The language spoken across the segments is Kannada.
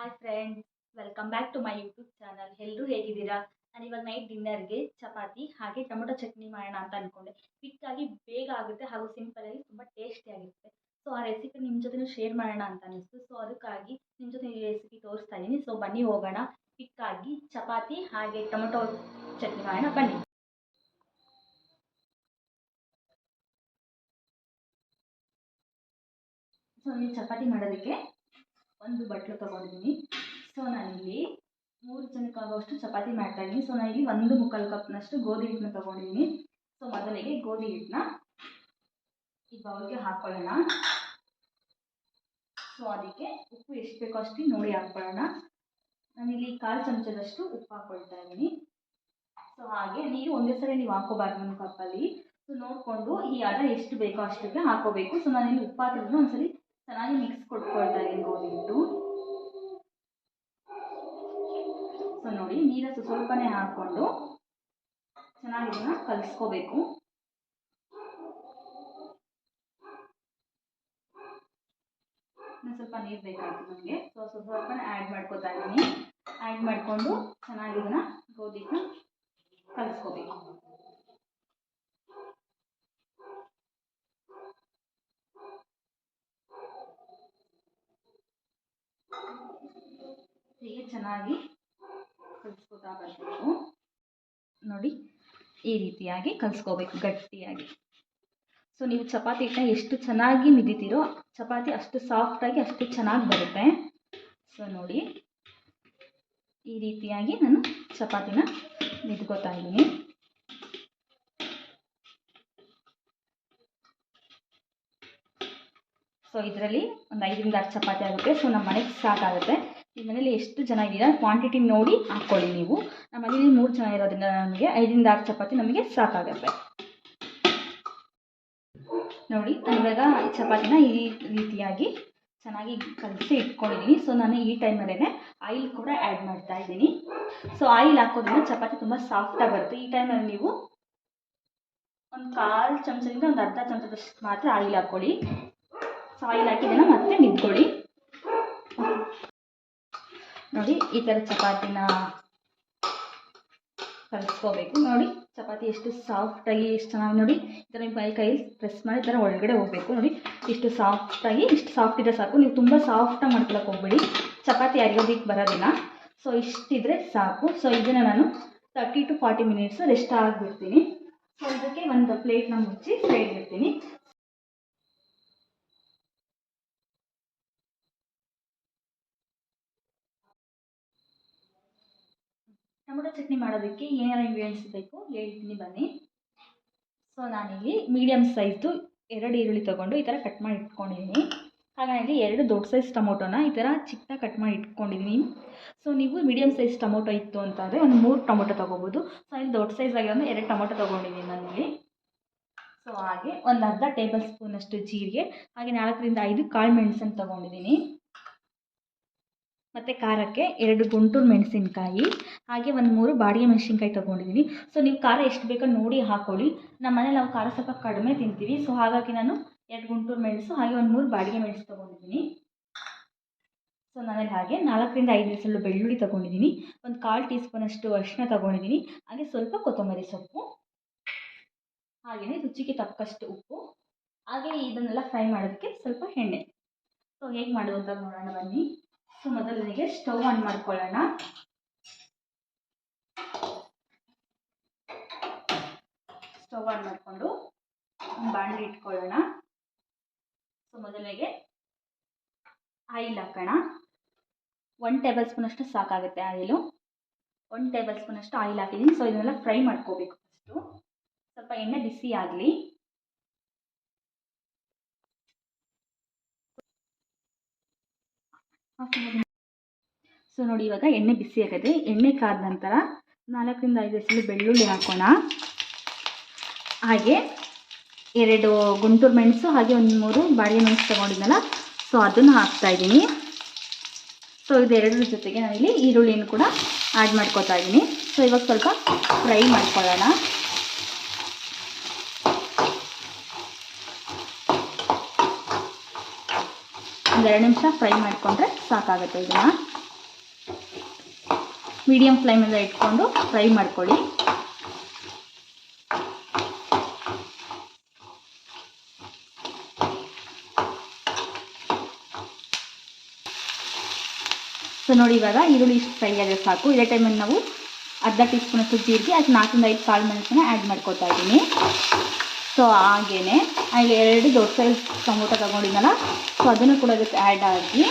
Hi friends welcome back to my YouTube channel ಎಲ್ಲರೂ ಹೇಗಿದ್ದೀರಾ? ನಾನು ಇವಾಗ ನೈಟ್ ಡಿನ್ನರ್ಗೆ ಚಪಾತಿ, ಹಾಗೆ ಟೊಮೊಟೊ ಚಟ್ನಿ ಮಾಡೋಣ ಅಂತ ಅಂದ್ಕೊಂಡೆ ಕ್ವಿಕ್ಕಾಗಿ ಬೇಗ ಆಗುತ್ತೆ ಹಾಗೂ ಸಿಂಪಲಾಗಿ ತುಂಬ ಟೇಸ್ಟಿಯಾಗಿರುತ್ತೆ ಸೊ ಆ ರೆಸಿಪಿ ನಿಮ್ಮ ಜೊತೆ ಶೇರ್ ಮಾಡೋಣ ಅಂತ ಅನಿಸ್ತು. ಸೊ ಅದಕ್ಕಾಗಿ ನಿಮ್ಮ ಜೊತೆ ಈ ರೆಸಿಪಿ ತೋರಿಸ್ತಾ ಇದ್ದೀನಿ. ಸೊ ಬನ್ನಿ ಹೋಗೋಣ. ಕ್ವಿಕ್ಕಾಗಿ ಚಪಾತಿ, ಹಾಗೆ ಟೊಮೊಟೊ ಚಟ್ನಿ ಮಾಡೋಣ. ಬನ್ನಿ. ಸೊ ಈ ಚಪಾತಿ ಮಾಡೋದಕ್ಕೆ ಒಂದು ಬಟ್ಲು ತೊಗೊಂಡಿದ್ದೀನಿ ಸೊ ನಾನಿಲ್ಲಿ ಮೂರು ಜನಕ್ಕಾಗುವಷ್ಟು ಚಪಾತಿ ಮಾಡ್ತಾ ಇದ್ದೀನಿ. ಸೊ ನಾನಿಲ್ಲಿ ಒಂದು ಮುಕ್ಕಾಲು ಕಪ್ನಷ್ಟು ಗೋಧಿ ಹಿಟ್ಟನ್ನ ತೊಗೊಂಡಿದ್ದೀನಿ ಸೊ ಮೊದಲಿಗೆ ಗೋಧಿ ಹಿಟ್ಟನ್ನ ಈ ಬೌಲ್ಗೆ ಹಾಕ್ಕೊಳ್ಳೋಣ ಸೊ ಅದಕ್ಕೆ ಉಪ್ಪು ಎಷ್ಟು ಬೇಕೋ ಅಷ್ಟು ನೋಡಿ ಹಾಕ್ಕೊಳ್ಳೋಣ ನಾನಿಲ್ಲಿ ಕಾಲು ಚಮಚದಷ್ಟು ಉಪ್ಪು ಹಾಕ್ಕೊಳ್ತಾ ಇದ್ದೀನಿ. ಸೊ ಹಾಗೆ ನೀರು ಒಂದೇ ಸಲ ನೀವು ಹಾಕೋಬಾರ್ದು ಒಂದು ಕಪ್ಪಲ್ಲಿ. ಸೊ ನೋಡಿಕೊಂಡು ಈ ಹದ ಎಷ್ಟು ಬೇಕೋ ಅಷ್ಟಕ್ಕೆ ಹಾಕೋಬೇಕು ಸೊ ನಾನಿಲ್ಲಿ ಉಪ್ಪು ಹಾಕಿದ್ರು ಒಂದ್ಸಲಿ ಚೆನ್ನಾಗಿ ಮಿಕ್ಸ್ ಕೊಟ್ಕೊಳ್ತಾ ಇದ್ದೀನಿ ಗೋಧಿಟ್ಟು ಸೊ ನೋಡಿ, ನೀರು ಸ್ವಲ್ಪನೇ ಹಾಕ್ಕೊಂಡು ಚೆನ್ನಾಗಿ ಇದನ್ನ ಕಲಿಸ್ಕೋಬೇಕು. ಸ್ವಲ್ಪ ನೀರು ಬೇಕಾಯ್ತು ನನಗೆ ಸೊ ಸ್ವಲ್ಪ ಸ್ವಲ್ಪನೇ ಆ್ಯಡ್ ಮಾಡ್ಕೊತಾ ಇದ್ದೀನಿ. ಆ್ಯಡ್ ಮಾಡಿಕೊಂಡು ಚೆನ್ನಾಗಿ ಇದನ್ನ ಗೋಧಿನ ಕಲಿಸ್ಕೋಬೇಕು. ಹೀಗೆ ಚೆನ್ನಾಗಿ ಕಲಿಸ್ಕೊತಾ ಬರಬೇಕು? ನೋಡಿ, ಈ ರೀತಿಯಾಗಿ ಕಲಿಸ್ಕೋಬೇಕು, ಗಟ್ಟಿಯಾಗಿ. ಸೊ ನೀವು ಚಪಾತಿ ಹಿಟ್ಟನ್ನ ಎಷ್ಟು ಚೆನ್ನಾಗಿ ಮಿದಿತೀರೋ, ಚಪಾತಿ ಅಷ್ಟು ಸಾಫ್ಟಾಗಿ ಅಷ್ಟು ಚೆನ್ನಾಗಿ ಬರುತ್ತೆ. ಸೊ ನೋಡಿ, ಈ ರೀತಿಯಾಗಿ ನಾನು ಚಪಾತಿನ ಮಿದ್ಕೋತಾ ಇದ್ದೀನಿ. ಸೊ ಇದರಲ್ಲಿ ಒಂದು ಐದರಿಂದ ಆರು ಚಪಾತಿ ಆಗುತ್ತೆ. ಸೊ ನಮ್ಮ ಮನೆಗೆ ಸಾಕಾಗುತ್ತೆ. ನಿಮ್ಮ ಮನೇಲಿ ಎಷ್ಟು ಜನ ಇದ್ದೀರಾ? ಕ್ವಾಂಟಿಟಿ ನೋಡಿ ಹಾಕ್ಕೊಳ್ಳಿ ನೀವು. ನಮ್ಮ ಮನೇಲಿ ಮೂರು ಜನ ಇರೋದ್ರಿಂದ ನಮಗೆ ಐದರಿಂದ ಆರು ಚಪಾತಿ ನಮಗೆ ಸಾಕಾಗುತ್ತೆ. ನೋಡಿ ಇವಾಗ ಚಪಾತಿನ ಈ ರೀತಿಯಾಗಿ ಚೆನ್ನಾಗಿ ಕಲಸಿ ಇಟ್ಕೊಂಡಿದ್ದೀನಿ ಸೊ ನಾನು ಈ ಟೈಮಲ್ಲೇ ಆಯಿಲ್ ಕೂಡ ಆ್ಯಡ್ ಮಾಡ್ತಾ ಇದ್ದೀನಿ. ಸೊ ಆಯಿಲ್ ಹಾಕೋದ್ರಿಂದ ಚಪಾತಿ ತುಂಬ ಸಾಫ್ಟಾಗಿ ಬರುತ್ತೆ. ಈ ಟೈಮಲ್ಲಿ ನೀವು ಒಂದು ಕಾಲು ಚಮಚದಿಂದ ಒಂದು ಅರ್ಧ ಚಮಚದಷ್ಟು ಮಾತ್ರ ಆಯಿಲ್ ಹಾಕ್ಕೊಳ್ಳಿ ಸೊ ಆಯಿಲ್ ಹಾಕಿದ್ದನ್ನು ಮತ್ತೆ ಮಿದ್ಕೊಳ್ಳಿ. ನೋಡಿ, ಈ ಥರ ಚಪಾತಿನ ಕಲಿಸ್ಕೋಬೇಕು. ನೋಡಿ, ಚಪಾತಿ ಎಷ್ಟು ಸಾಫ್ಟಾಗಿ ಎಷ್ಟು ಚೆನ್ನಾಗಿ ನೋಡಿ, ಈ ಥರ ನಿಮ್ಮ ಕೈ ಕೈಯಲ್ಲಿ ಪ್ರೆಸ್ ಮಾಡಿ ಈ ಥರ ಒಳಗಡೆ ಹೋಗಬೇಕು. ನೋಡಿ, ಇಷ್ಟು ಸಾಫ್ಟಾಗಿ ಇಷ್ಟು ಸಾಫ್ಟ್ ಇದ್ರೆ ಸಾಕು. ನೀವು ತುಂಬ ಸಾಫ್ಟಾಗಿ ಮಾಡ್ಕೊಳಕ್ಕೆ ಹೋಗ್ಬಿಡಿ. ಚಪಾತಿ ಅರಿಯೋದಕ್ಕೆ ಬರೋದಿಲ್ಲ. ಸೊ ಇಷ್ಟಿದ್ರೆ ಸಾಕು. ಸೊ ಇದನ್ನು ನಾನು thirty to forty minutes rest ಆಗಿಬಿಡ್ತೀನಿ. So ಇದಕ್ಕೆ ಒಂದು ಪ್ಲೇಟ್ನ ಮುಚ್ಚಿ ಸೈಡ್ ಇಡ್ತೀನಿ. ಟೊಮೊಟೊ ಚಟ್ನಿ ಮಾಡೋದಕ್ಕೆ ಏನೆಲ್ಲ ಇಂಗ್ರೀಡಿಯೆಂಟ್ಸ್ ಬೇಕು ಹೇಳ್ತೀನಿ ಬನ್ನಿ. ಸೊ ನಾನಿಲ್ಲಿ ಮೀಡಿಯಮ್ ಸೈಜ್ದು ಎರಡು ಈರುಳ್ಳಿ ತೊಗೊಂಡು ಈ ಥರ ಕಟ್ ಮಾಡಿ ಇಟ್ಕೊಂಡಿದ್ದೀನಿ. ಹಾಗಾಗಿ ಎರಡು ದೊಡ್ಡ ಸೈಜ್ ಟೊಮೊಟೊನ ಈ ಥರ ಚಿಕ್ಕದಾಗಿ ಕಟ್ ಮಾಡಿ ಇಟ್ಕೊಂಡಿದ್ದೀನಿ. ಸೊ ನೀವು ಮೀಡಿಯಮ್ ಸೈಜ್ ಟೊಮೊಟೊ ಇತ್ತು ಅಂತಂದರೆ ಒಂದು ಮೂರು ಟೊಮೊಟೊ ತೊಗೋಬೋದು. ಸೊ ಇಲ್ಲಿ ದೊಡ್ಡ ಸೈಜ್ ಆಗಿರೋದು ಎರಡು ಟೊಮೊಟೊ ತೊಗೊಂಡಿದ್ದೀನಿ ನಾನಿಲ್ಲಿ. ಸೊ ಹಾಗೆ ಒಂದು ಅರ್ಧ ಟೇಬಲ್ ಸ್ಪೂನಷ್ಟು ಜೀರಿಗೆ, ಹಾಗೆ ನಾಲ್ಕರಿಂದ ಐದು ಕಾಳು ಮೆಣಸನ್ನು ತೊಗೊಂಡಿದ್ದೀನಿ. ಮತ್ತು ಖಾರಕ್ಕೆ ಎರಡು ಗುಂಟೂರು ಮೆಣಸಿನ್ಕಾಯಿ, ಹಾಗೆ ಒಂದು ಮೂರು ಬಾಡಿಗೆ ಮೆಣಸಿನ್ಕಾಯಿ ತೊಗೊಂಡಿದ್ದೀನಿ ಸೊ ನೀವು ಖಾರ ಎಷ್ಟು ಬೇಕೋ ನೋಡಿ ಹಾಕ್ಕೊಳ್ಳಿ ನಮ್ಮ ಮನೇಲಿ ನಾವು ಖಾರ ಸ್ವಲ್ಪ ಕಡಿಮೆ ತಿಂತೀವಿ. ಸೊ ಹಾಗಾಗಿ ನಾನು ಎರಡು ಗುಂಟೂರು ಮೆಣಸು, ಹಾಗೆ ಒಂದು ಮೂರು ಬಾಡಿಗೆ ಮೆಣಸು ತೊಗೊಂಡಿದ್ದೀನಿ ಸೊ ನಾನಲ್ಲಿ ಹಾಗೆ ನಾಲ್ಕರಿಂದ ಐದು ನಿಮಿಷಲ್ಲು ಬೆಳ್ಳುಳ್ಳಿ ತೊಗೊಂಡಿದ್ದೀನಿ ಒಂದು ಕಾಲು ಟೀ ಸ್ಪೂನಷ್ಟು ಅರಿಶಿನ ತೊಗೊಂಡಿದ್ದೀನಿ ಹಾಗೆ ಸ್ವಲ್ಪ ಕೊತ್ತಂಬರಿ ಸೊಪ್ಪು ಹಾಗೆಯೇ ರುಚಿಗೆ ತಕ್ಕಷ್ಟು ಉಪ್ಪು ಹಾಗೆ ಇದನ್ನೆಲ್ಲ ಫ್ರೈ ಮಾಡೋದಕ್ಕೆ ಸ್ವಲ್ಪ ಎಣ್ಣೆ. ಸೊ ಹೇಗೆ ಮಾಡೋದು ಅಂತ ನೋಡೋಣ ಬನ್ನಿ. ಸೊ ಮೊದಲನಿಗೆ ಸ್ಟವ್ ಆನ್ ಮಾಡ್ಕೊಳ್ಳೋಣ. ಸ್ಟವ್ ಆನ್ ಮಾಡಿಕೊಂಡು ಒಂದು ಬಾಣಲಿ ಇಟ್ಕೊಳ್ಳೋಣ. ಸೊ ಮೊದಲಿಗೆ ಆಯಿಲ್ ಹಾಕೋಣ. ಒನ್ ಟೇಬಲ್ ಸ್ಪೂನಷ್ಟು ಸಾಕಾಗುತ್ತೆ ಆಯಿಲು. ಒನ್ ಟೇಬಲ್ ಸ್ಪೂನಷ್ಟು ಆಯಿಲ್ ಹಾಕಿದ್ದೀನಿ. ಸೊ ಇದನ್ನೆಲ್ಲ ಫ್ರೈ ಮಾಡ್ಕೋಬೇಕು ಫಸ್ಟು ಸ್ವಲ್ಪ ಎಣ್ಣೆ ಬಿಸಿ ಆಗಲಿ. ಸೊ ನೋಡಿ, ಇವಾಗ ಎಣ್ಣೆ ಬಿಸಿ ಆಗಿದೆ. ಎಣ್ಣೆ ಕಾದ ನಂತರ ನಾಲ್ಕರಿಂದ ಐದು ಹೆಸರು ಬೆಳ್ಳುಳ್ಳಿ ಹಾಕೋಣ. ಹಾಗೆ ಎರಡು ಗುಂಟೂರು ಮೆಣಸು, ಹಾಗೆ ಒಂದು ಮೂರು ಬಾಡಿಗೆ ಮೆಣಸು ತೊಗೊಂಡಿದ್ನಲ್ಲ ಸೊ ಅದನ್ನು ಹಾಕ್ತಾಯಿದ್ದೀನಿ ಸೊ ಇದೆರಡರ ಜೊತೆಗೆ ನಾನಿಲ್ಲಿ ಈರುಳ್ಳಿಯನ್ನು ಕೂಡ ಆ್ಯಡ್ ಮಾಡ್ಕೋತಾ ಇದ್ದೀನಿ. ಸೊ ಇವಾಗ ಸ್ವಲ್ಪ ಫ್ರೈ ಮಾಡ್ಕೊಳ್ಳೋಣ. ಒಂದೆರಡು ನಿಮಿಷ ಫ್ರೈ ಮಾಡಿಕೊಂಡ್ರೆ ಸಾಕಾಗುತ್ತೆ ಇದನ್ನು. ಮೀಡಿಯಮ್ ಫ್ಲೇಮಲ್ಲಿ ಇಟ್ಕೊಂಡು ಫ್ರೈ ಮಾಡ್ಕೊಳ್ಳಿ. ಸೊ ನೋಡಿ ಇವಾಗ ಈರುಳ್ಳಿ ಇಷ್ಟು ಫ್ರೈ ಆದರೆ ಸಾಕು. ಇದೇ ಟೈಮಲ್ಲಿ ನಾವು ಅರ್ಧ ಟೀ ಸ್ಪೂನಷ್ಟು ಜೀರಿಗೆ ಅದು ನಾಲ್ಕರಿಂದ ಐದು ಕಾಳು ಮೆಣಸನ್ನ ಆ್ಯಡ್ ಮಾಡ್ಕೊತಾ ಇದ್ದೀನಿ. ಸೊ ಹಾಗೇ ಅಲ್ಲಿ ಎರಡು ದೊಡ್ಡ ಸೈಜ್ ಟೊಮೊಟೊ ತಗೊಂಡಿದ್ದಲ್ಲ ಸೊ ಅದನ್ನು ಕೂಡ ಅದಕ್ಕೆ ಆ್ಯಡ್ ಆಗಿ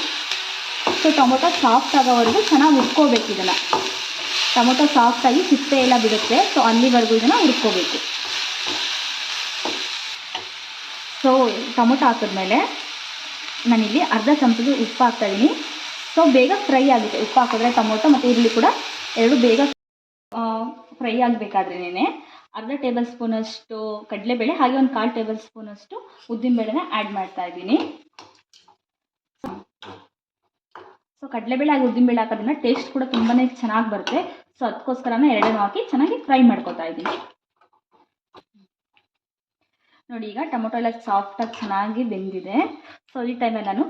ಸೊ ಟೊಮೊಟೊ ಸಾಫ್ಟ್ ಆಗೋವರೆಗೂ ಚೆನ್ನಾಗಿ ಹುರ್ಕೋಬೇಕು ಇದನ್ನು ಟೊಮೊಟೊ ಸಾಫ್ಟಾಗಿ ಸಿಪ್ಪೆ ಎಲ್ಲ ಬಿಡುತ್ತೆ ಸೊ ಅಲ್ಲಿವರೆಗೂ ಇದನ್ನು ಹುರ್ಕೋಬೇಕು. ಸೊ ಟೊಮೊಟೊ ಹಾಕಿದ್ಮೇಲೆ ನಾನಿಲ್ಲಿ ಅರ್ಧ ಚಮಚದ ಉಪ್ಪು ಹಾಕ್ತಾಯಿದ್ದೀನಿ ಸೊ ಬೇಗ ಫ್ರೈ ಆಗುತ್ತೆ. ಉಪ್ಪು ಹಾಕಿದ್ರೆ ಟೊಮೊಟೊ ಮತ್ತು ಈರುಳ್ಳಿ ಕೂಡ ಎರಡು ಬೇಗ ಫ್ರೈ ಆಗಬೇಕಾದ್ರೇನೆ ಅರ್ಧ ಟೇಬಲ್ ಸ್ಪೂನಷ್ಟು ಕಡಲೆಬೇಳೆ, ಹಾಗೆ ಒಂದು ಕಾಲು ಟೇಬಲ್ ಸ್ಪೂನಷ್ಟು ಉದ್ದಿನಬೇಳೆನ ಆ್ಯಡ್ ಮಾಡ್ತಾ ಇದ್ದೀನಿ ಸೊ ಕಡಲೆಬೇಳೆ ಹಾಗೆ ಉದ್ದಿನಬೇಳೆ ಹಾಕೋದ್ರಿಂದ ಟೇಸ್ಟ್ ಕೂಡ ತುಂಬಾ ಚೆನ್ನಾಗಿ ಬರುತ್ತೆ. ಸೊ ಅದಕ್ಕೋಸ್ಕರನೇ ಎರಡನ್ನೂ ಹಾಕಿ ಚೆನ್ನಾಗಿ ಫ್ರೈ ಮಾಡ್ಕೊತಾ ಇದ್ದೀನಿ. ನೋಡಿ, ಈಗ ಟೊಮೊಟೊ ಎಲ್ಲ ಸಾಫ್ಟಾಗಿ ಚೆನ್ನಾಗಿ ಬೆಂದಿದೆ. ಸೊ ಈ ಟೈಮಲ್ಲಿ ನಾನು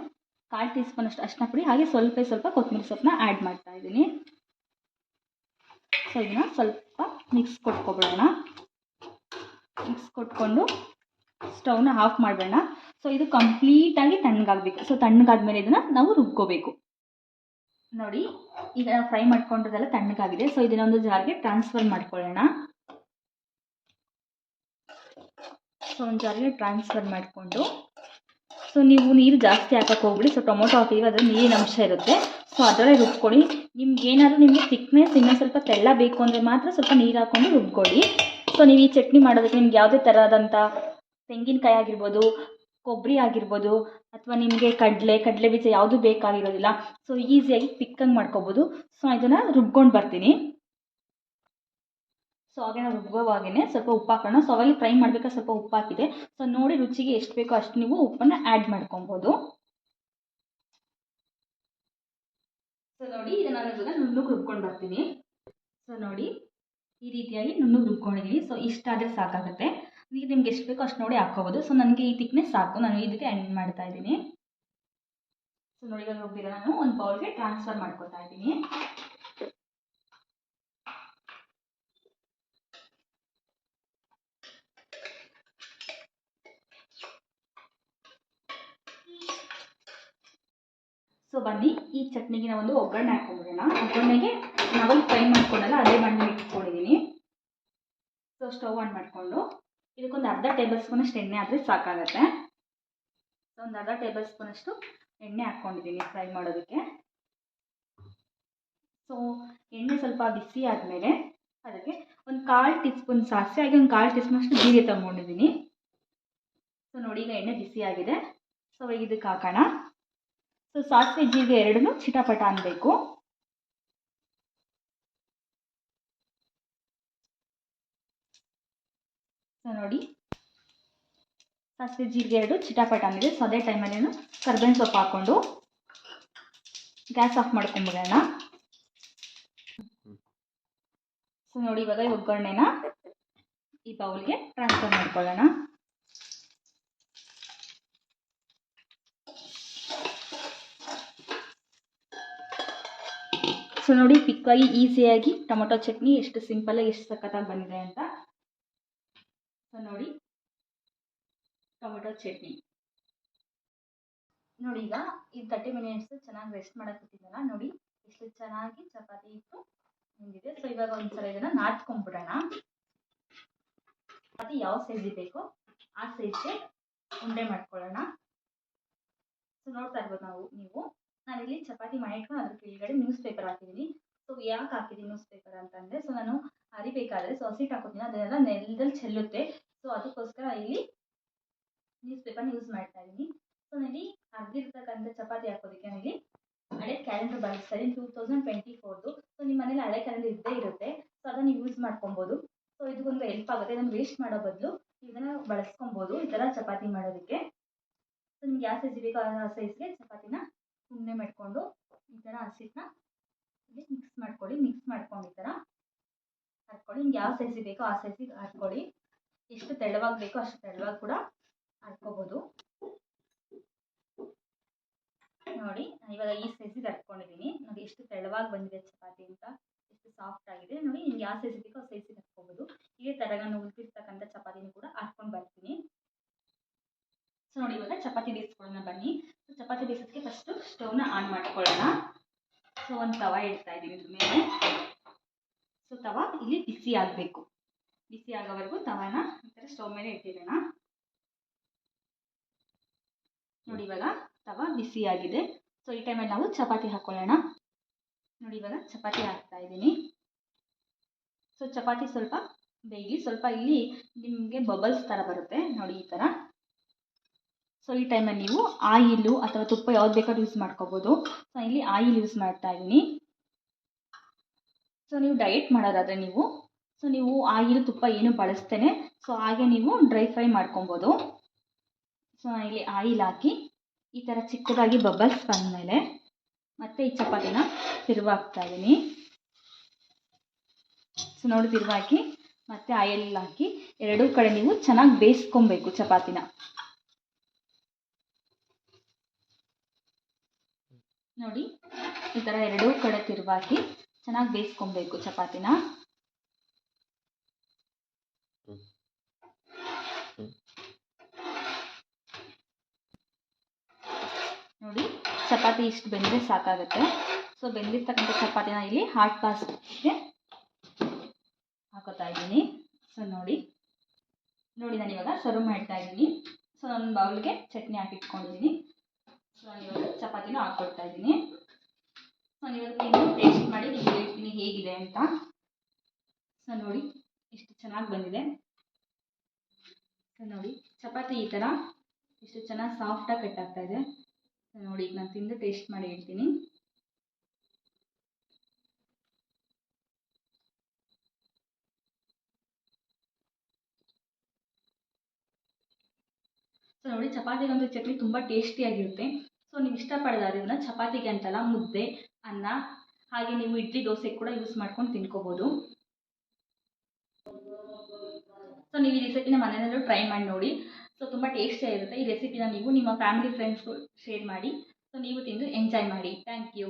ಕಾಲು ಟೀ ಸ್ಪೂನಷ್ಟು ಅರಿಶಿನ ಪುಡಿ ಹಾಗೆ ಸ್ವಲ್ಪ ಸ್ವಲ್ಪ ಕೊತ್ತಂಬರಿ ಸೊಪ್ಪನ್ನ ಆ್ಯಡ್ ಮಾಡ್ತಾ ಇದ್ದೀನಿ. ಸೊ ಇದನ್ನ ಸ್ವಲ್ಪ ಮಿಕ್ಸ್ ಕೊಟ್ಕೊಬಿಡೋಣ. ಮಿಕ್ಸ್ ಕೊಟ್ಕೊಂಡು ಸ್ಟವ್ನ ಆಫ್ ಮಾಡಬೇಡ. ಸೊ ಇದು ಕಂಪ್ಲೀಟಾಗಿ ತಣ್ಣಗಾಗಬೇಕು. ಸೊ ತಣ್ಣಗಾದ್ಮೇಲೆ ಇದನ್ನು ನಾವು ರುಬ್ಕೋಬೇಕು. ನೋಡಿ, ಈಗ ನಾವು ಫ್ರೈ ಮಾಡ್ಕೊಂಡಿರೋದೆಲ್ಲ ತಣ್ಣಗಾಗಿದೆ. ಸೊ ಇದನ್ನೊಂದು ಜಾರ್ಗೆ ಟ್ರಾನ್ಸ್ಫರ್ ಮಾಡ್ಕೊಳ್ಳೋಣ. ಸೊ ಒಂದು ಜಾರಿಗೆ ಟ್ರಾನ್ಸ್ಫರ್ ಮಾಡಿಕೊಂಡು. ಸೊ ನೀವು ನೀರು ಜಾಸ್ತಿ ಹಾಕಕ್ಕೆ ಹೋಗ್ಬಿಡಿ. ಸೊ ಟೊಮೊಟೊ ಹಾಕಿದ್ರೆ ಅದರ ನೀರಿನ ಅಂಶ ಇರುತ್ತೆ. ಸೊ ಅದರಲ್ಲೇ ರುಬ್ಕೊಳ್ಳಿ. ನಿಮ್ಗೆ ಏನಾದರೂ ನಿಮಗೆ ಥಿಕ್ನೆಸ್ ಇನ್ನೊಂದು ಸ್ವಲ್ಪ ತೆಳ್ಳ ಬೇಕು ಅಂದರೆ ಮಾತ್ರ ಸ್ವಲ್ಪ ನೀರು ಹಾಕ್ಕೊಂಡು ರುಬ್ಕೊಳ್ಳಿ. ಸೊ ನೀವು ಈ ಚಟ್ನಿ ಮಾಡೋದಕ್ಕೆ ನಿಮ್ಗೆ ಯಾವುದೇ ಥರದಂಥ ತೆಂಗಿನಕಾಯಿ ಆಗಿರ್ಬೋದು ಕೊಬ್ಬರಿ ಆಗಿರ್ಬೋದು ಅಥವಾ ನಿಮಗೆ ಕಡಲೆ ಕಡಲೆ ಬೀಜ ಯಾವುದು ಬೇಕಾಗಿರೋದಿಲ್ಲ. ಸೊ ಈಸಿಯಾಗಿ ಪಿಕ್ಕಂಗೆ ಮಾಡ್ಕೋಬೋದು. ಸೊ ಇದನ್ನು ರುಬ್ಕೊಂಡು ಬರ್ತೀನಿ. ಸೊ ಹಾಗೆ ನಾವು ರುಬ್ಬೋವಾಗೇ ಸ್ವಲ್ಪ ಉಪ್ಪು ಹಾಕೋಣ. ಸೊ ಅವಾಗ ಫ್ರೈ ಮಾಡಬೇಕಾದ್ರೆ ಸ್ವಲ್ಪ ಉಪ್ಪು ಹಾಕಿದೆ. ಸೊ ನೋಡಿ ರುಚಿಗೆ ಎಷ್ಟು ಬೇಕೋ ಅಷ್ಟು ನೀವು ಉಪ್ಪನ್ನು ಆ್ಯಡ್ ಮಾಡ್ಕೊಬೋದು. ಸೊ ನೋಡಿ ಇದು ನಾನು ಇವಾಗ ನುಣ್ಣಗೆ ರುಬ್ಕೊಂಡು ಬರ್ತೀನಿ. ಸೊ ನೋಡಿ ಈ ರೀತಿಯಾಗಿ ನುಣ್ಣಗೆ ರುಬ್ಕೊಂಡಿದ್ದೀನಿ. ಸೊ ಇಷ್ಟಾದರೆ ಸಾಕಾಗುತ್ತೆ. ಈಗ ನಿಮ್ಗೆ ಎಷ್ಟು ಬೇಕೋ ಅಷ್ಟು ನೋಡಿ ಹಾಕ್ಕೋಬೋದು. ಸೊ ನನಗೆ ಈ ತಿಕ್ನೆಸ್ ಸಾಕು. ನಾನು ಇದಕ್ಕೆ ಎಂಡ್ ಮಾಡ್ತಾ ಇದ್ದೀನಿ. ಸೊ ನೋಡಿ ಇವಾಗ ರುಬ್ಬಿರೋ ನಾನು ಒಂದು ಬೌಲ್ಗೆ ಟ್ರಾನ್ಸ್ಫರ್ ಮಾಡ್ಕೊತಾ ಇದ್ದೀನಿ. ಸೊ ಬನ್ನಿ. ಈ ಚಟ್ನಿಗೆ ಒಂದು ಒಗ್ಗರಣೆ ಹಾಕೊಂಡ್ಬಿಡೋಣ ಒಗ್ಗರಣೆಗೆ ನಾವಲ್ಲಿ ಫ್ರೈ ಮಾಡ್ಕೊಂಡಲ್ಲ, ಅದೇ ಬಣ್ಣ ಇಟ್ಕೊಂಡಿದ್ದೀನಿ ಸೊ ಸ್ಟವ್ ಆನ್ ಮಾಡಿಕೊಂಡು. ಇದಕ್ಕೊಂದು ಅರ್ಧ ಟೇಬಲ್ ಸ್ಪೂನಷ್ಟು ಎಣ್ಣೆ ಆದರೆ ಸಾಕಾಗತ್ತೆ. ಸೊ, ಒಂದು ಅರ್ಧ ಟೇಬಲ್ ಸ್ಪೂನಷ್ಟು ಎಣ್ಣೆ ಹಾಕ್ಕೊಂಡಿದ್ದೀನಿ ಫ್ರೈ ಮಾಡೋದಕ್ಕೆ. ಸೊ, ಎಣ್ಣೆ ಸ್ವಲ್ಪ ಬಿಸಿ ಆದಮೇಲೆ ಅದಕ್ಕೆ ಒಂದು ಕಾಲು ಟೀ ಸ್ಪೂನ್ ಸಾಸಿವೆ, ಹಾಗೆ ಒಂದು ಕಾಲು ಟೀ ಸ್ಪೂನಷ್ಟು ಜೀರಿಗೆ ತಗೊಂಡಿದ್ದೀನಿ. ಸೊ, ನೋಡಿ, ಈಗ ಎಣ್ಣೆ ಬಿಸಿ ಆಗಿದೆ. ಸೊ ಈಗ ಇದಕ್ಕೆ ಹಾಕೋಣ. ಸೊ, ಸಾಸಿವೆ, ಜೀರಿಗೆ ಎರಡನ್ನೂ ಚಿಟಪಟ ಅನ್ನಬೇಕು ನೋಡಿ. ಸಾಸಿವೆ ಜೀರಿಗೆ ಎರಡು ಚಿಟಪಟ ಅಂದಿದೆ ಸೊ ಅದೇ ಟೈಮಲ್ಲಿ ನಾನು ಕರ್ಬೇವಿನ ಸೊಪ್ಪು ಹಾಕ್ಕೊಂಡು ಗ್ಯಾಸ್ ಆಫ್ ಮಾಡ್ಕೊಂಡ್ಬಿಡೋಣ ಸೊ ನೋಡಿ ಇವಾಗ ಈ ಒಗ್ಗರಣೆನ ಈ ಬೌಲ್ಗೆ ಟ್ರಾನ್ಸ್ಫರ್ ಮಾಡ್ಕೊಳ್ಳೋಣ. ಸೊ ನೋಡಿ ಪಿಕ್ಕಾಗಿ ಈಸಿಯಾಗಿ ಟೊಮೊಟೊ ಚಟ್ನಿ ಎಷ್ಟು ಸಿಂಪಲ್ಲಾಗಿ ಎಷ್ಟು ಸಖತ್ತಾಗಿ ಬಂದಿದೆ ಅಂತ ಸೊ ನೋಡಿ ಟೊಮೆಟೊ ಚಟ್ನಿ. ನೋಡಿ ಈಗ ಈ ತರ್ಟಿ ಮಿನಿಟ್ಸ್ ಚೆನ್ನಾಗಿ ರೆಸ್ಟ್ ಮಾಡಕ್ಕೆ ನೋಡಿ ಇಷ್ಟು ಚೆನ್ನಾಗಿ ಚಪಾತಿ ಇಟ್ಟು ಬಂದಿದೆ ಸೊ ಇವಾಗ ಒಂದ್ಸಲ ಇದನ್ನ ನಾಟ್ಕೊಂಡ್ಬಿಡೋಣ ಚಪಾತಿ ಯಾವ ಸೈಜ್ ಬೇಕೋ ಆ ಸೈಜ್ಗೆ ಉಂಡೆ ಮಾಡ್ಕೊಳ್ಳೋಣ. ಸೊ ನೋಡ್ತಾ ಇರ್ಬೋದು ನಾವು, ನೀವು. ನಾನಿಲ್ಲಿ ಚಪಾತಿ ಮಾಡಿಟ್ಕೊಂಡು ಅದ್ರ ಕೆಳಗಡೆ ನ್ಯೂಸ್ ಪೇಪರ್ ಹಾಕಿದ್ದೀನಿ ಸೊ ಯಾಕೆ ಹಾಕಿದ್ದೀನಿ ನ್ಯೂಸ್ ಪೇಪರ್ ಅಂತಂದರೆ ಸೊ ನಾನು ಅರಿಬೇಕಾದ್ರೆ ಸೊ ಹಸಿಟ್ಟು ಹಾಕೋತೀನಿ ಅದೆಲ್ಲ ನೆಲದಲ್ಲಿ ಚೆಲ್ಲುತ್ತೆ. ಸೊ ಅದಕ್ಕೋಸ್ಕರ ಇಲ್ಲಿ ನ್ಯೂಸ್ ಪೇಪರ್ನ ಯೂಸ್ ಮಾಡ್ತಾ ಇದ್ದೀನಿ ಸೊ ನಾನಿಲ್ಲಿ ಅರ್ದಿರ್ತಕ್ಕಂಥ ಚಪಾತಿ ಹಾಕೋದಕ್ಕೆ ನಾನಿಲ್ಲಿ ಹಳೆ ಕ್ಯಾಲೆಂಡರ್ ಬಳಸ್ತಾ ಇದ್ದೀನಿ ಟೂ ತೌಸಂಡ್ ಟ್ವೆಂಟಿ ಫೋರ್ದು ಸೊ ನಿಮ್ಮ ಮನೇಲಿ ಹಳೆ ಕ್ಯಾಲೆಂಡರ್ ಇದ್ದೇ ಇರುತ್ತೆ. ಸೊ ಅದನ್ನು ಯೂಸ್ ಮಾಡ್ಕೊಬೋದು. ಸೊ ಇದಕ್ಕೊಂದು ಹೆಲ್ಪ್ ಆಗುತ್ತೆ. ಅದನ್ನು ವೇಸ್ಟ್ ಮಾಡೋ ಬದಲು ಇದನ್ನು ಬಳಸ್ಕೊಬೋದು, ಈ ಥರ ಚಪಾತಿ ಮಾಡೋದಕ್ಕೆ. ಸೊ ನಿಮ್ಗೆ ಯಾವ ಸೈಜ್ ಬೇಕೋ ಆ ಸೈಜ್ಗೆ ಚಪಾತಿನ ಉಂಡೆ ಮಾಡಿಕೊಂಡು ಈ ಥರ ಹಸಿಟ್ಟನ್ನ ಮಿಕ್ಸ್ ಮಾಡ್ಕೊಳ್ಳಿ ಮಿಕ್ಸ್ ಮಾಡ್ಕೊಂಡು ಈ ಥರ ಹಾಕ್ಕೊಳ್ಳಿ ನಿಮ್ಗೆ ಯಾವ ಸೈಜಿಗೆ ಬೇಕೋ ಆ ಸೈಜಿಗೆ ಹಾಕ್ಕೊಳ್ಳಿ ಎಷ್ಟು ತೆಳುವಾಗಿ ಬೇಕೋ ಅಷ್ಟು ತೆಳ್ಳವಾಗಿ ಕೂಡ ಹರ್ಕೋಬೋದು ನೋಡಿ ಇವಾಗ ಈ ಸೈಜಿಗೆ ಹರ್ಕೊಂಡಿದ್ದೀನಿ ನೋಡಿ, ಎಷ್ಟು ತೆಳುವಾಗಿ ಬಂದಿದೆ ಚಪಾತಿ ಅಂತ. ಎಷ್ಟು ಎಷ್ಟು ಸಾಫ್ಟ್ ಆಗಿದೆ. ನೋಡಿ, ನಿಮ್ಗೆ ಯಾವ ಸೈಜ್ ಬೇಕೋ ಆ ಸೈಜಿಗೆ ಹರ್ಕೋಬೋದು ಇದೇ ಥರ ನಾನು ಉಳಿದಿರ್ತಕ್ಕಂಥ ಚಪಾತಿನೂ ಕೂಡ ಹಾಕ್ಕೊಂಡು ಬರ್ತೀನಿ. ಸೊ ನೋಡಿ, ಇವಾಗ ಚಪಾತಿ ಬೇಯಿಸ್ಕೊಳ್ಳೋಣ ಬನ್ನಿ. ಸೊ ಚಪಾತಿ ಬೇಯಿಸೋದಕ್ಕೆ ಫಸ್ಟು ಸ್ಟೌವ್ನ ಆನ್ ಮಾಡ್ಕೊಳ್ಳೋಣ. ಸೊ ಒಂದು ತವ ಇಡ್ತಾ ಇದ್ದೀವಿ ಇದ್ರ ಮೇಲೆ ಸೊ ತವ ಇಲ್ಲಿ ಬಿಸಿ ಆಗಬೇಕು. ಬಿಸಿ ಆಗೋವರೆಗೂ ತವಾನ ಈ ಥರ ಸ್ಟವ್ ಮೇಲೆ ಇಟ್ಟಿರೋಣ ನೋಡಿ ಇವಾಗ ತವ ಬಿಸಿ ಆಗಿದೆ. ಸೊ ಈ ಟೈಮಲ್ಲಿ ನಾವು ಚಪಾತಿ ಹಾಕ್ಕೊಳ್ಳೋಣ ನೋಡಿ ಇವಾಗ ಚಪಾತಿ ಹಾಕ್ತಾ ಇದ್ದೀನಿ. ಸೊ ಚಪಾತಿ ಸ್ವಲ್ಪ ಬೇಯಲಿ ಸ್ವಲ್ಪ ಇಲ್ಲಿ ನಿಮಗೆ ಬಬಲ್ಸ್ ಥರ ಬರುತ್ತೆ. ನೋಡಿ ಈ ಥರ ಸೊ ಈ ಟೈಮಲ್ಲಿ ನೀವು ಆಯಿಲು ಅಥವಾ ತುಪ್ಪ ಯಾವ್ದು ಬೇಕಾದ್ರೂ ಯೂಸ್ ಮಾಡ್ಕೋಬೋದು. ಸೊ ಇಲ್ಲಿ ಆಯಿಲ್ ಯೂಸ್ ಮಾಡ್ತಾ ಇದ್ದೀನಿ. ಸೊ ನೀವು ಡಯಟ್ ಮಾಡೋದಾದರೆ ನೀವು ಸೊ ನೀವು ಆಯಿಲ್, ತುಪ್ಪ ಏನು ಬಳಸ್ತೇನೆ ಸೊ ಹಾಗೆ ನೀವು ಡ್ರೈ ಫ್ರೈ ಮಾಡ್ಕೊಬೋದು. ಸೊ ಇಲ್ಲಿ ಆಯಿಲ್ ಹಾಕಿ, ಈ ಥರ ಚಿಕ್ಕದಾಗಿ ಬಬಲ್ಸ್ ಬಂದಮೇಲೆ ಮತ್ತೆ ಈ ಚಪಾತಿನ ತಿರುವಾಕ್ತಾ ಇದ್ದೀನಿ. ಸೊ ನೋಡಿ ತಿರುವಾಕಿ, ಮತ್ತೆ ಆಯಿಲ್ ಹಾಕಿ, ಎರಡೂ ಕಡೆ ನೀವು ಚೆನ್ನಾಗಿ ಬೇಯಿಸ್ಕೊಬೇಕು ಚಪಾತಿನ. ನೋಡಿ, ಈ ಥರ ಎರಡೂ ಕಡೆ ತಿರುವಾಕಿ ಚೆನ್ನಾಗಿ ಬೇಯಿಸ್ಕೊಬೇಕು ಚಪಾತಿನ. ನೋಡಿ, ಚಪಾತಿ ಇಷ್ಟು ಬೆಂದರೆ ಸಾಕಾಗುತ್ತೆ. ಸೊ ಬೆಂದಿರ್ತಕ್ಕಂಥ ಚಪಾತಿನ ಇಲ್ಲಿ ಹಾಟ್ ಬಾಸ್ಗೆ ಹಾಕೋತಾ ಇದ್ದೀನಿ. ಸೊ ನೋಡಿ ನೋಡಿ ನಾನು ಇವಾಗ ಸರ್ವ್ ಮಾಡ್ತಾ ಇದ್ದೀನಿ. ಸೊ ನನ್ನ ಬೌಲ್ಗೆ ಚಟ್ನಿ ಹಾಕಿಟ್ಕೊಂಡಿದ್ದೀನಿ. ಸೊ ಇವಾಗ ಚಪಾತಿನ ಹಾಕ್ಕೊಡ್ತಾ ಇದ್ದೀನಿ. ಸೊ ನಾನು ತಿಂದು ಟೇಸ್ಟ್ ಮಾಡಿ ಹೇಳ್ತೀನಿ ಹೇಗಿದೆ ಅಂತ. ಸೊ ನೋಡಿ, ಎಷ್ಟು ಚೆನ್ನಾಗಿ ಬಂದಿದೆ. ಸೊ ನೋಡಿ, ಚಪಾತಿ ಈ ಥರ ಎಷ್ಟು ಚೆನ್ನಾಗಿ ಸಾಫ್ಟಾಗಿ ಕಟ್ ಆಗ್ತಾ ಇದೆ. ನೋಡಿ, ಈಗ ನಾನು ತಿಂದು ಟೇಸ್ಟ್ ಮಾಡಿ ಹೇಳ್ತೀನಿ. ಸೊ ನೋಡಿ ಚಪಾತಿಗಂತೂ ಚಟ್ನಿ ತುಂಬ ಟೇಸ್ಟಿಯಾಗಿರುತ್ತೆ ಸೊ ನೀವು ಇಷ್ಟಪಡೋದಾದ್ರೆ ಇದನ್ನ ಚಪಾತಿಗೆ ಅಂತಲ್ಲ ಮುದ್ದೆ, ಅನ್ನ, ಹಾಗೆ ನೀವು ಇಡ್ಲಿ, ದೋಸೆ ಕೂಡ ಯೂಸ್ ಮಾಡ್ಕೊಂಡು ತಿನ್ಕೋಬೋದು. ಸೊ ನೀವು ಈ ರೆಸಿಪಿನ ಮನೆಯಲ್ಲೂ ಟ್ರೈ ಮಾಡಿ ನೋಡಿ. ಸೊ ತುಂಬ ಟೇಸ್ಟಿಯಾಗಿರುತ್ತೆ ಈ ರೆಸಿಪಿನ ನೀವು ನಿಮ್ಮ ಫ್ಯಾಮಿಲಿ ಫ್ರೆಂಡ್ಸ್ಗೂ ಶೇರ್ ಮಾಡಿ. ಸೊ ನೀವು ತಿಂದು ಎಂಜಾಯ್ ಮಾಡಿ. Thank you